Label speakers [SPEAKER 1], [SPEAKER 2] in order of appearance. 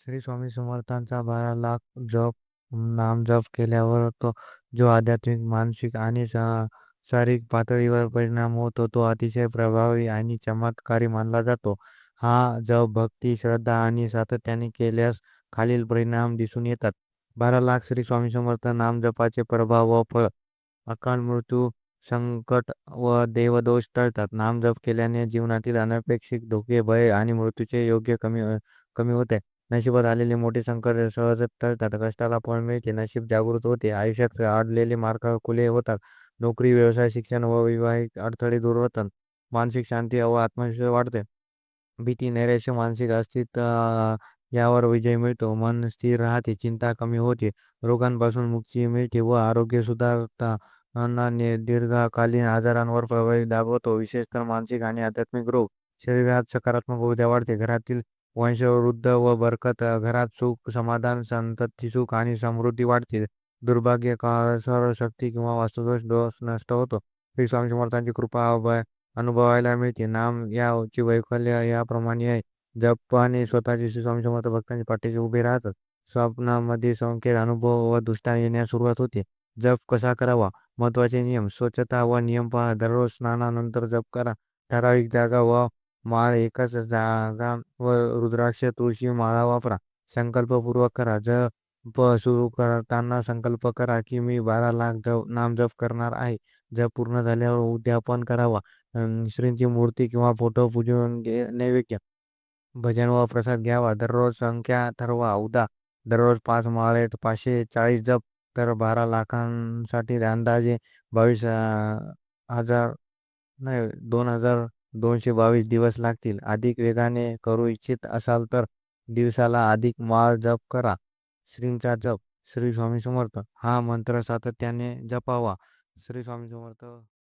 [SPEAKER 1] श्री स्वामी समर्थांचा बारा लाख जप नाम जप केल्यावर तो जो आध्यात्मिक, मानसिक आणि शारीरिक पातळीवर परिणाम होतो तो अतिशय प्रभावी आणि चमत्कारी मानला जातो. हा जप भक्ती, श्रद्धा आणि सातत्याने केल्यास खालील परिणाम दिसून येतात. बारा लाख श्री स्वामी समर्थ नामजपाचे प्रभाव व फळ अकाल मृत्यू, संकट व देवदोष टळतात. नामजप केल्याने जीवनातील अनपेक्षित धोके, भय आणि मृत्यूचे योग्य कमी कमी होते. नशिबात आलेले मोठे संकट सहज टळतात. कष्टाला फळ मिळते. नशीब जागृत होते. आयुष्यात अडलेले मार्ग खुले होतात. नोकरी, व्यवसाय, शिक्षण व वैवाहिक अडथळे दूर होतात. मानसिक शांती व आत्मविश्वास वाढते. भीती, नैराश्य, मानसिक अस्थिरता यावर विजय मिळतो. मन स्थिर राहते. चिंता कमी होते. रोगांपासून मुक्ती मिळते व आरोग्य सुधारता दीर्घकालीन आजारांवर प्रभावी दाखवतो. विशेषतः मानसिक आणि आध्यात्मिक रोग. शरीरात सकारात्मक ऊर्जा वाढते. घरातील वंशवृद्ध व बरकत. घरात सुख, समाधान, संतती-सुख आणि समृद्धी वाढते. दुर्भाग्य, सर्व शक्ती किंवा वास्तुदोष दोष नष्ट होतो. श्री स्वामी समर्थांची कृपा अनुभवायला मिळते. नाम याची वैकल्य याप्रमाणे आहे. जपाने स्वतःचे श्री स्वामी समर्थ भक्तांच्या पाठीशी उभे राहतात. स्वप्नामध्ये संकेत, अनुभव व दुष्टा येण्यास सुरुवात होते. जप कसा करावा? महत्त्वाचे नियम. स्वच्छता व नियम पहा दररोज स्नानानंतर जप करा. ठराविक जागा व माळ एकाच जागा व रुद्राक्ष, तुळशी माळा वापरा. संकल्पपूर्वक करा. जप सुरू करताना संकल्प करा की मी बारा लाख नामजप करणार आहे. जप पूर्ण झाल्यावर उद्यापन करावा. श्रींची मूर्ती किंवा फोटो पूजून नैवेद्य, भजन व प्रसाद घ्यावा. दररोज संख्या ठरवा. उदा. दररोज पाच माळेत पाचशे चाळीस जप तर बारा लाखांसाठी अंदाजे बावीस हजार नाही दोन हजार दोनशे बावीस दिवस लागतील. अधिक वेगाने करू इच्छित असाल तर दिवसाला अधिक माळ जप करा. श्रींचा जप. श्री स्वामी समर्थ हा मंत्र सातत्याने जपावा. श्री स्वामी समर्थ